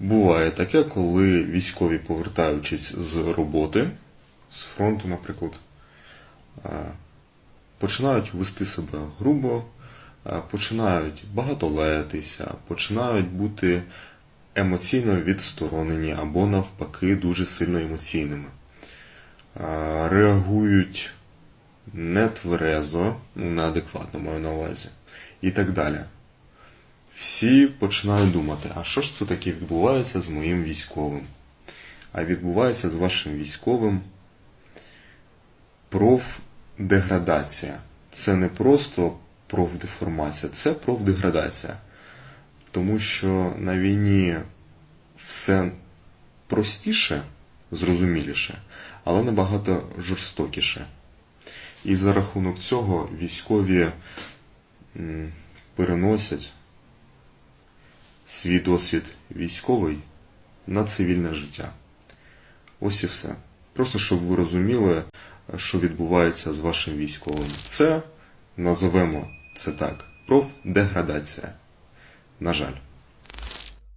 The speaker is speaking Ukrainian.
Буває таке, коли військові, повертаючись з роботи, з фронту, наприклад, е, починають вести себе грубо, е, починають багато лаятися, починають бути емоційно відсторонені або навпаки дуже сильно емоційними. Е, Реагують нетверезо, ну, неадекватно маю на увазі, і так далі. Всі починають думати, а що ж це таке відбувається з моїм військовим? А відбувається з вашим військовим профдеградація. Це не просто профдеформація, це профдеградація. Тому що на війні все простіше, зрозуміліше, але набагато жорстокіше. І за рахунок цього військові переносять свій досвід військовий на цивільне життя. Ось і все. Просто щоб ви розуміли, що відбувається з вашим військовим. Це називемо це так. Профдеградація. На жаль.